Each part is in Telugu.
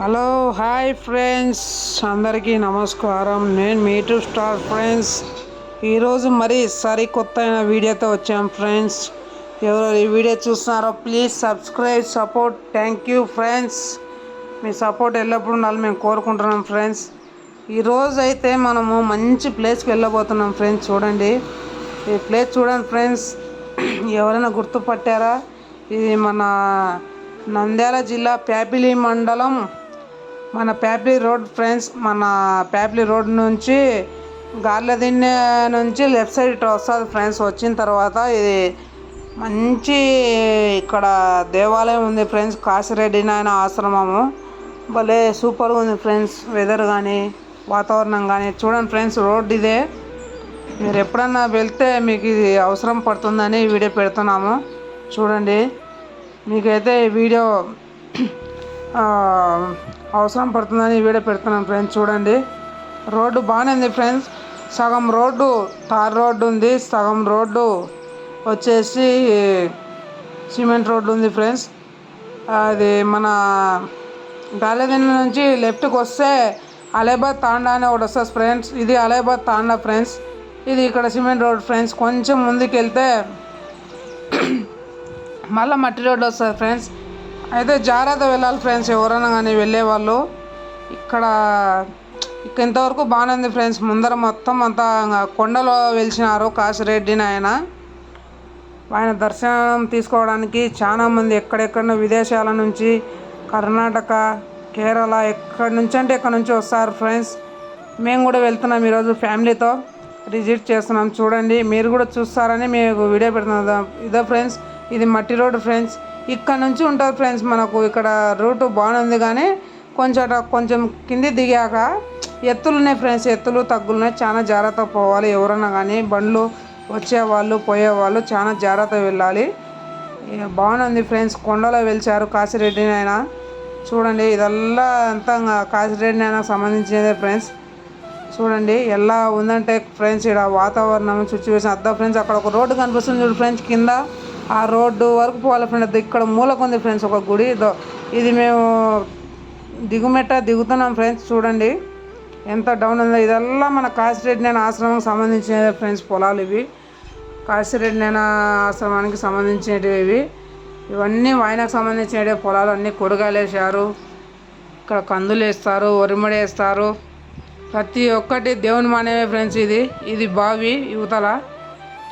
Hello hi friends. అందరికీ నమస్కారం. నేను మీటు స్టార్ ఫ్రెండ్స్. ఈరోజు మరి సరికొత్త అయిన వీడియోతో వచ్చాం ఫ్రెండ్స్. ఎవరు ఈ వీడియో చూస్తున్నారో please subscribe support. Thank you friends. Me support ఎల్లప్పుడూ ఉండాలి మేము కోరుకుంటున్నాం ఫ్రెండ్స్. ఈరోజు అయితే మనము మంచి ప్లేస్కి వెళ్ళబోతున్నాం ఫ్రెండ్స్. చూడండి. ఈ ప్లేస్ చూడండి ఫ్రెండ్స్. ఎవరైనా గుర్తుపట్టారా? ఇది మన నంద్యాల జిల్లా ప్యాపిలి మండలం మన ప్యాపిలి రోడ్ ఫ్రెండ్స్ మన ప్యాప్లి రోడ్ నుంచి గార్లదిన్నె నుంచి లెఫ్ట్ సైడ్ ఇటు వస్తుంది ఫ్రెండ్స్. వచ్చిన తర్వాత ఇది మంచి ఇక్కడ దేవాలయం ఉంది ఫ్రెండ్స్ కాశిరెడ్డి నాయన ఆశ్రమము. భలే సూపర్గా ఉంది ఫ్రెండ్స్ వెదర్ కానీ వాతావరణం కానీ చూడండి ఫ్రెండ్స్ రోడ్ ఇదే. మీరు ఎప్పుడన్నా వెళ్తే మీకు ఇది అవసరం పడుతుందని వీడియో పెడుతున్నాము. చూడండి. మీకైతే ఈ వీడియో అవసరం పడుతుందని వీడియో పెడుతున్నాను ఫ్రెండ్స్ చూడండి. రోడ్డు బాగానే ఉంది ఫ్రెండ్స్. సగం రోడ్డు తార్ రోడ్డు ఉంది. సగం రోడ్డు వచ్చేసి సిమెంట్ రోడ్డు ఉంది ఫ్రెండ్స్. అది మన గాలిదిన్న నుంచి లెఫ్ట్కి వస్తే అలేబాద్ తాండా అని ఒకటి వస్తుంది ఫ్రెండ్స్. ఇది అలేబాద్ తాండా ఫ్రెండ్స్. ఇది ఇక్కడ సిమెంట్ రోడ్ ఫ్రెండ్స్. కొంచెం ముందుకు వెళ్తే మళ్ళీ మట్టి రోడ్డు వస్తుంది ఫ్రెండ్స్. అయితే జాగ్రత్త వెళ్ళాలి ఫ్రెండ్స్ ఎవరైనా కానీ వెళ్ళేవాళ్ళు. ఇక్కడ ఇక్కడ ఇంతవరకు బాగానే ఉంది ఫ్రెండ్స్ ముందర మొత్తం అంతా కొండలో వెలిచినారు కాశిరెడ్డిని ఆయన ఆయన దర్శనం తీసుకోవడానికి చాలా మంది ఎక్కడెక్కడ విదేశాల నుంచి కర్ణాటక కేరళ ఎక్కడి నుంచి అంటే ఎక్కడి నుంచి వస్తారు ఫ్రెండ్స్. మేము కూడా వెళ్తున్నాం ఈరోజు ఫ్యామిలీతో విజిట్ చేస్తున్నాం. చూడండి మీరు కూడా చూస్తారని మేము వీడియో పెడుతున్నాం. ఇదో ఫ్రెండ్స్ ఇది మట్టి రోడ్డు ఫ్రెండ్స్ ఇక్కడ నుంచి ఉంటుంది ఫ్రెండ్స్ మనకు ఇక్కడ రూట్ బాగుంది కానీ కొంచెం అట- కొంచెం కింది దిగాక ఎత్తులు ఉన్నాయి ఫ్రెండ్స్ ఎత్తులు తగ్గులు ఉన్నాయి చాలా జాగ్రత్త పోవాలి. ఎవరన్నా కానీ బండ్లు వచ్చేవాళ్ళు పోయేవాళ్ళు చాలా జాగ్రత్త వెళ్ళాలి. బాగుంది ఫ్రెండ్స్ కొండలో వెలిచారు కాశిరెడ్డి నాయన చూడండి ఇదల్లా అంతా ఇంకా కాశిరెడ్డి సంబంధించినదే ఫ్రెండ్స్ చూడండి ఎలా ఉందంటే ఫ్రెండ్స్ ఇక్కడ వాతావరణం సిచ్యువేషన్ అద్దా ఫ్రెండ్స్ అక్కడ ఒక రోడ్డు కనిపిస్తుంది చూడు ఫ్రెండ్స్ కింద. ఆ రోడ్డు వరకు పోవాలి ఫ్రెండ్స్. ఇక్కడ మూలకు ఉంది ఫ్రెండ్స్ ఒక గుడి. ఇదో ఇది మేము దిగుమెట్ట దిగుతున్నాం ఫ్రెండ్స్. చూడండి ఎంత డౌన్ ఉందో. ఇదల్లా మన కాశిరెడ్డి నేను ఆశ్రమం సంబంధించిన ఫ్రెండ్స్ పొలాలు ఇవి. కాశిరెడ్డి నేను ఆశ్రమానికి సంబంధించినవి ఇవి. ఇవన్నీ వాయనకు సంబంధించిన పొలాలు. అన్నీ కూరగాయలు వేసారు ఇక్కడ కందులు వేస్తారు వరిమడి వేస్తారు. ప్రతి ఒక్కటి దేవుని మానేవే ఫ్రెండ్స్ ఇది. ఇది బావి యువతల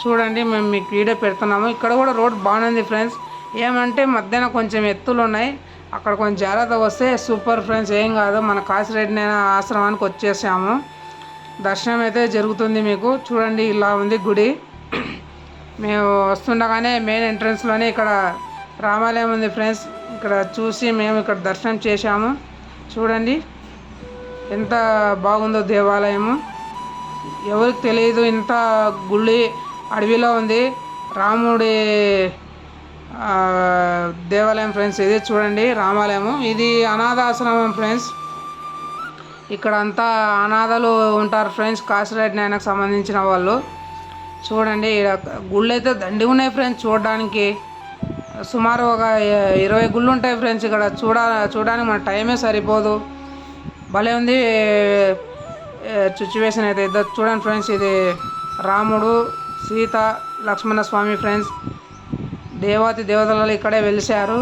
చూడండి మేము మీకు వీడియో పెడుతున్నాము. ఇక్కడ కూడా రోడ్ బాగుంది ఫ్రెండ్స్. ఏమంటే మధ్యాహ్నం కొంచెం ఎత్తులు ఉన్నాయి. అక్కడ కొంచెం జాగ్రత్త వస్తే సూపర్ ఫ్రెండ్స్. ఏం కాదు మన కాశిరెడ్డి ఆశ్రమానికి వచ్చేసాము. దర్శనం అయితే జరుగుతుంది మీకు. చూడండి ఇలా ఉంది గుడి. మేము వస్తుండగానే మెయిన్ ఎంట్రన్స్లోనే ఇక్కడ రామాలయం ఉంది ఫ్రెండ్స్. ఇక్కడ చూసి మేము ఇక్కడ దర్శనం చేశాము. చూడండి ఎంత బాగుందో దేవాలయము. ఎవరికి తెలియదు ఇంత గుళ్ళి అడవిలో ఉంది. రాముడి దేవాలయం ఫ్రెండ్స్ ఇది చూడండి రామాలయము. ఇది అనాథాశ్రమం ఫ్రెండ్స్. ఇక్కడ అంతా అనాథలు ఉంటారు ఫ్రెండ్స్ కాశీరెడ్డి నాయనకు సంబంధించిన వాళ్ళు. చూడండి ఇక్కడ గుళ్ళు అయితే దండి ఉన్నాయి ఫ్రెండ్స్ చూడడానికి. సుమారు ఒక ఇరవై గుళ్ళు ఉంటాయి ఫ్రెండ్స్ ఇక్కడ. చూడ చూడడానికి మన టైమే సరిపోదు. భలే ఉంది. సిచ్యువేషన్ అయితే ఇద్దరు చూడండి ఫ్రెండ్స్ ఇది రాముడు. సీత లక్ష్మణ స్వామి ఫ్రెండ్స్ దేవాతి దేవతలు ఇక్కడే వెలిశారు.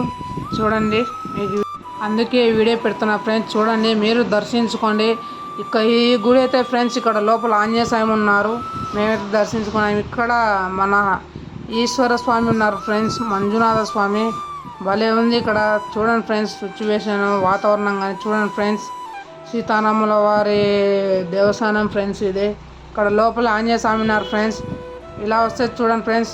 చూడండి మీకు అందుకే ఈ వీడియో పెడుతున్నా ఫ్రెండ్స్. చూడండి మీరు దర్శించుకోండి. ఇక ఈ గుడి అయితే ఫ్రెండ్స్ ఇక్కడ లోపల ఆంజనేయ స్వామి ఉన్నారు. మేమైతే దర్శించుకున్నాం. ఇక్కడ మన ఈశ్వర స్వామి ఉన్నారు ఫ్రెండ్స్ మంజునాథ స్వామి. భలే ఉంది ఇక్కడ. చూడండి ఫ్రెండ్స్ సిచ్యువేషన్ వాతావరణం కానీ చూడండి ఫ్రెండ్స్. సీతారాముల వారి దేవస్థానం ఫ్రెండ్స్ ఇది. ఇక్కడ లోపల ఆంజనేయ స్వామి ఉన్నారు ఫ్రెండ్స్. ఇలా వస్తే చూడండి ఫ్రెండ్స్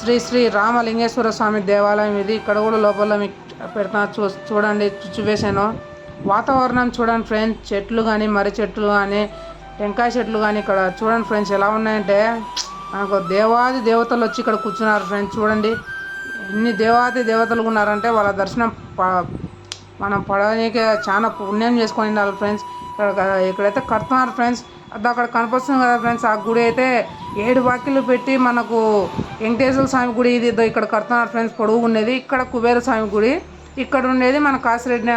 శ్రీ శ్రీ రామలింగేశ్వర స్వామి దేవాలయం ఇది. ఇక్కడ కూడా లోపల మీకు పెడతా చూ చూడండి చూపేశాను వాతావరణం చూడండి ఫ్రెండ్స్ చెట్లు కానీ మర్రి చెట్లు కానీ టెంకాయ చెట్లు కానీ ఇక్కడ చూడండి ఫ్రెండ్స్ ఎలా ఉన్నాయంటే మనకు దేవాది దేవతలు వచ్చి ఇక్కడ కూర్చున్నారు ఫ్రెండ్స్ చూడండి. ఎన్ని దేవాది దేవతలు ఉన్నారంటే వాళ్ళ దర్శనం ప- మనం పడడానికి చాలా పుణ్యం చేసుకొని ఉండాలి ఫ్రెండ్స్. ఇక్కడ ఇక్కడైతే కడుతున్నారు ఫ్రెండ్స్. అది అక్కడ కనిపిస్తుంది కదా ఫ్రెండ్స్ ఆ గుడి అయితే ఏడు వాకిలు పెట్టి మనకు వెంకటేశ్వర స్వామి గుడి ఇది ఇక్కడ కడుతున్నారు ఫ్రెండ్స్ పొడుగు ఉండేది ఇక్కడ కుబేర స్వామి గుడి ఇక్కడ ఉండేది మన కాసిరెడ్డి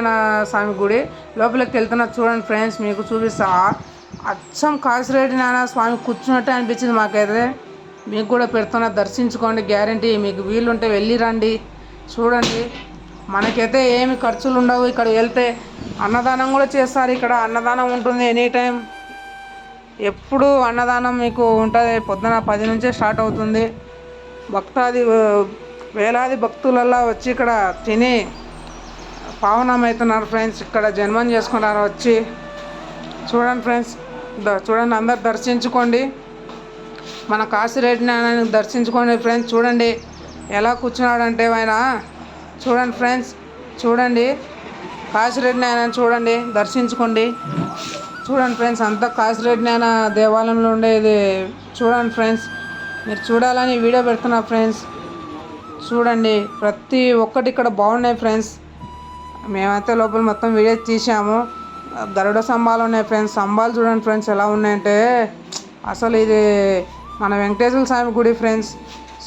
స్వామి గుడి. లోపలికి వెళ్తున్నారు చూడండి ఫ్రెండ్స్ మీకు చూపిస్తా. అచ్చం కాసిరెడ్డి నాయన స్వామి కూర్చున్నట్టే అనిపించింది మాకైతే. మీకు కూడా పెడుతున్నా దర్శించుకోండి గ్యారంటీ. మీకు వీలుంటే వెళ్ళి రండి. చూడండి మనకైతే ఏమి ఖర్చులు ఉండవు ఇక్కడ వెళ్తే. అన్నదానం కూడా చేస్తారు ఇక్కడ అన్నదానం ఉంటుంది ఎనీ టైం. ఎప్పుడు అన్నదానం మీకు ఉంటుంది. పొద్దున పది నుంచే స్టార్ట్ అవుతుంది. భక్తాది వేలాది భక్తులల్లా వచ్చి ఇక్కడ తిని పావనం అవుతున్నారు ఫ్రెండ్స్. ఇక్కడ జన్మం చేసుకున్నారు వచ్చి. చూడండి ఫ్రెండ్స్ ద- చూడండి అందరు దర్శించుకోండి. మన కాశీరెడ్డి ఆయన దర్శించుకోండి ఫ్రెండ్స్. చూడండి ఎలా కూర్చున్నాడంటే ఆయన. చూడండి ఫ్రెండ్స్ చూడండి. కాశీరెడ్డి ఆయన చూడండి దర్శించుకోండి. చూడండి ఫ్రెండ్స్ అంతా కాసిరెడ్డి నాయన దేవాలయంలో ఉండేది. చూడండి ఫ్రెండ్స్ మీరు చూడాలని వీడియో పెడుతున్నా ఫ్రెండ్స్. చూడండి ప్రతి ఒక్కటి ఇక్కడ బాగున్నాయి ఫ్రెండ్స్. మేమైతే లోపల మొత్తం వీడియో తీసాము గరుడ స్తంభాలు ఉన్నాయి ఫ్రెండ్స్. స్తంభాలు చూడండి ఫ్రెండ్స్ ఎలా ఉన్నాయంటే అసలు ఇది మన వెంకటేశ్వర స్వామి గుడి ఫ్రెండ్స్.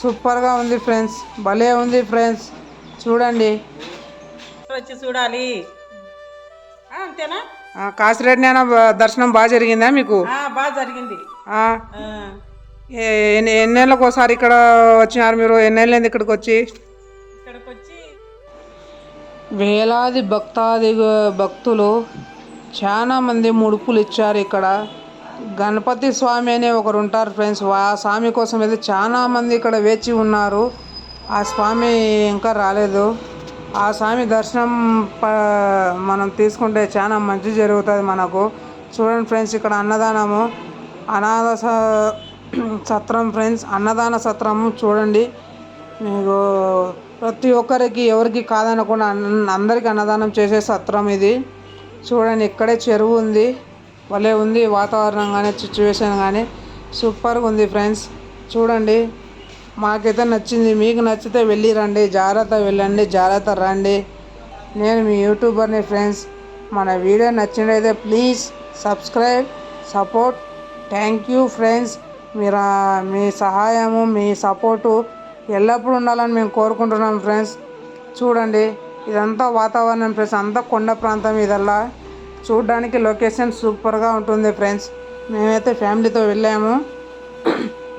సూపర్గా ఉంది ఫ్రెండ్స్. భలే ఉంది ఫ్రెండ్స్. చూడండి. వచ్చి చూడాలి. అంతేనా? ఆ, కాశీరెడ్డి నాయన దర్శనం బాగా జరిగిందా మీకు? ఆ, బాగా జరిగింది. ఎన్ని ఎన్నేళ్ళకి ఒకసారి ఇక్కడ వచ్చినారు మీరు? ఎన్నేళ్ళైంది ఇక్కడికి వచ్చి ఇక్కడికి వచ్చి వేలాది భక్తాది భక్తులు చాలా మంది ముడుపులు ఇచ్చారు ఇక్కడ. గణపతి స్వామి అనే ఒకరు ఉంటారు ఫ్రెండ్స్ ఆ స్వామి కోసం అయితే చాలా మంది ఇక్కడ వేచి ఉన్నారు. ఆ స్వామి ఇంకా రాలేదు. ఆ స్వామి దర్శనం ప- మనం తీసుకుంటే చాలా మంచి జరుగుతుంది మనకు. చూడండి ఫ్రెండ్స్ ఇక్కడ అన్నదానము. అనాథ స- సత్రం ఫ్రెండ్స్ అన్నదాన సత్రము చూడండి. మీకు ప్రతి ఒక్కరికి ఎవరికి కాదనకుండా అన్- అందరికి అన్నదానం చేసే సత్రం ఇది. చూడండి ఇక్కడే చెరువు ఉంది. భలే ఉంది వాతావరణం కానీ సిచ్యువేషన్ కానీ సూపర్గా ఉంది ఫ్రెండ్స్. చూడండి. మాకైతే నచ్చింది. మీకు నచ్చితే వెళ్ళి రండి. జాగ్రత్త వెళ్ళండి. జాగ్రత్త రండి. నేను మీ యూట్యూబర్ని ఫ్రెండ్స్. మన video నచ్చినైతే please subscribe support. Thank you friends. మీరు మీ సహాయము మీ సపోర్టు ఎల్లప్పుడూ ఉండాలని మేము కోరుకుంటున్నాం ఫ్రెండ్స్. చూడండి. ఇదంతా వాతావరణం ఫ్రెండ్స్. అంతా కొండ ప్రాంతం ఇదల్లా. చూడడానికి లొకేషన్ సూపర్గా ఉంటుంది ఫ్రెండ్స్. మేమైతే ఫ్యామిలీతో వెళ్ళాము.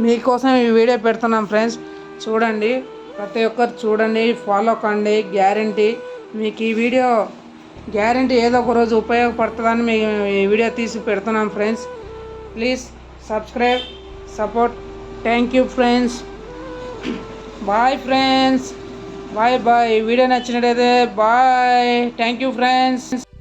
మీకోసం ఈ వీడియో పెడుతున్నాం ఫ్రెండ్స్. చూడండి ప్రతి ఒక్కరు చూడండి ఫాలో కండి గ్యారంటీ మీకు ఈ వీడియో గ్యారంటీ ఏదో ఒక రోజు ఉపయోగపడుతుందని మేము ఈ వీడియో తీసి పెడుతున్నాం friends. Please subscribe support thank you friends bye friends bye bye video నచ్చినట్టయితే బాయ్ థ్యాంక్ యూ ఫ్రెండ్స్